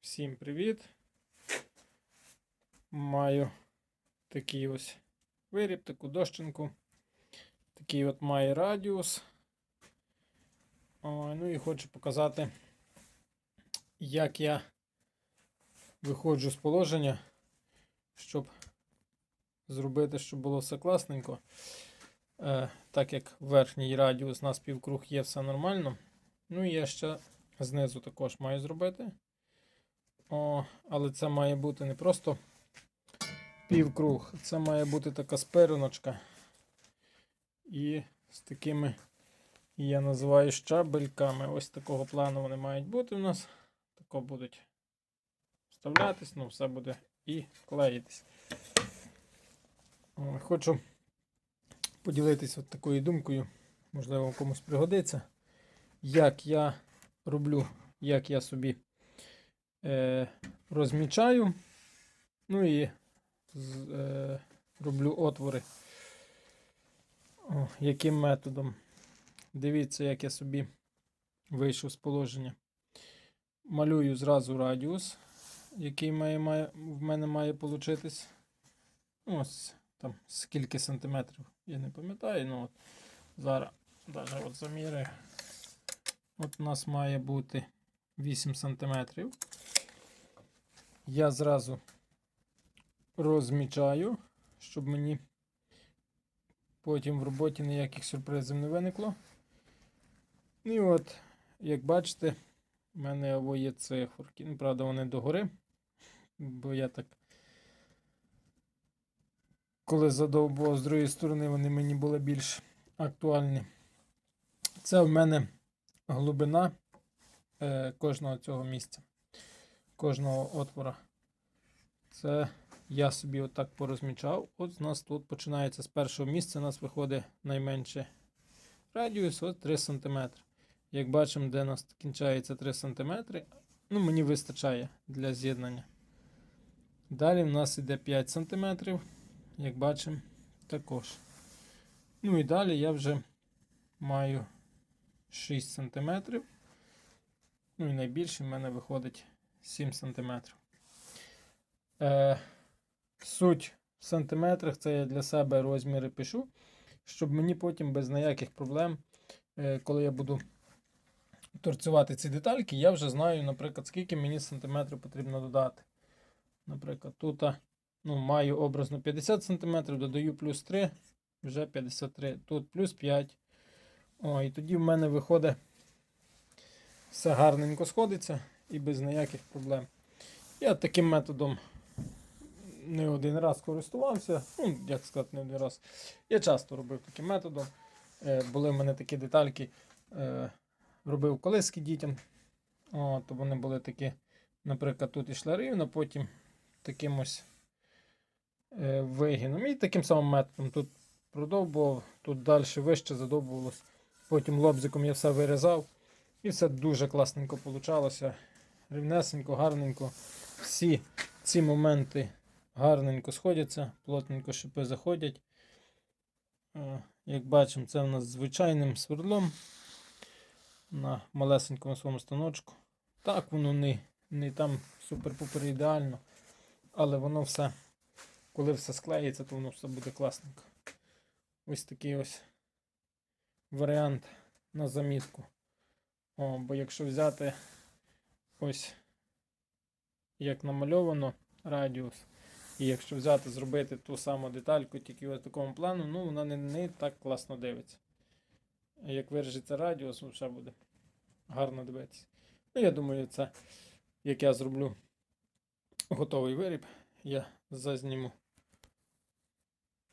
Всім привіт! Маю такий ось виріб, таку дощинку. Такий от має радіус. Ой, ну і хочу показати, як я виходжу з положення, щоб зробити, щоб було все класненько. Е, так як верхній радіус на співкруг є все нормально. Ну і я ще знизу також маю зробити. О, але це має бути не просто півкруг, це має бути така спириночка. І з такими, я називаю щабельками. Ось такого плану вони мають бути у нас. Тако будуть вставлятись, ну все буде і клеїтись. Хочу поділитися от такою думкою, можливо, комусь пригодиться, як я роблю, як я собі е, розмічаю, ну і з, е, роблю отвори. О, яким методом? Дивіться, як я собі вийшов з положення. Малюю зразу радіус, який має, має, в мене має получитись. Ось там скільки сантиметрів, я не пам'ятаю, ну от зараз навіть от заміряю. От у нас має бути 8 сантиметрів. Я зразу розмічаю, щоб мені потім в роботі ніяких сюрпризів не виникло. І от, як бачите, в мене або є циферки. Ну, правда, вони догори, бо я так. Коли задовбував з другої сторони, вони мені були більш актуальні. Це в мене глибина кожного цього місця, кожного отвора. Це я собі отак порозмічав. От у нас тут починається з першого місця, у нас виходить найменше радіус, от 3 см. Як бачимо, де у нас кінчається 3 см, ну мені вистачає для з'єднання. Далі в нас йде 5 см, як бачимо, також. Ну і далі я вже маю 6 см. Ну і найбільше в мене виходить 7 см. Е, суть в сантиметрах це я для себе розміри пишу, щоб мені потім без ніяких проблем, е, коли я буду торцювати ці детальки, я вже знаю, наприклад, скільки мені сантиметрів потрібно додати. Наприклад, тут ну, маю образно 50 см, додаю плюс 3, вже 53, тут плюс 5. О, і тоді в мене виходить все гарненько сходиться і без ніяких проблем. Я таким методом не один раз користувався. Ну, як сказати, не один раз. Я часто робив таким методом. Е, були в мене такі детальки, е, робив колиски дітям. О, то вони були такі, наприклад, тут ішла рівно, потім таким ось е, вигином. І таким самим методом тут продовбував, тут далі вище задовбувалось. Потім лобзиком я все вирізав. І все дуже класненько получалося. Рівнесенько, гарненько. Всі ці моменти гарненько сходяться, плотненько шипи заходять. Е, Як бачимо, це у нас звичайним свердлом на малесенькому своєму станочку. Так, воно не, не там супер-пупер ідеально, але воно все, коли все склеїться, то воно все буде класненько. Ось такий ось варіант на замітку. О, бо якщо взяти ось як намальовано радіус, і якщо взяти, зробити ту саму детальку, тільки в такому плану, ну вона не, не так класно дивиться. Як виріжеться радіус, вже буде гарно дивитися. Ну, я думаю, це як я зроблю готовий виріб, я зазніму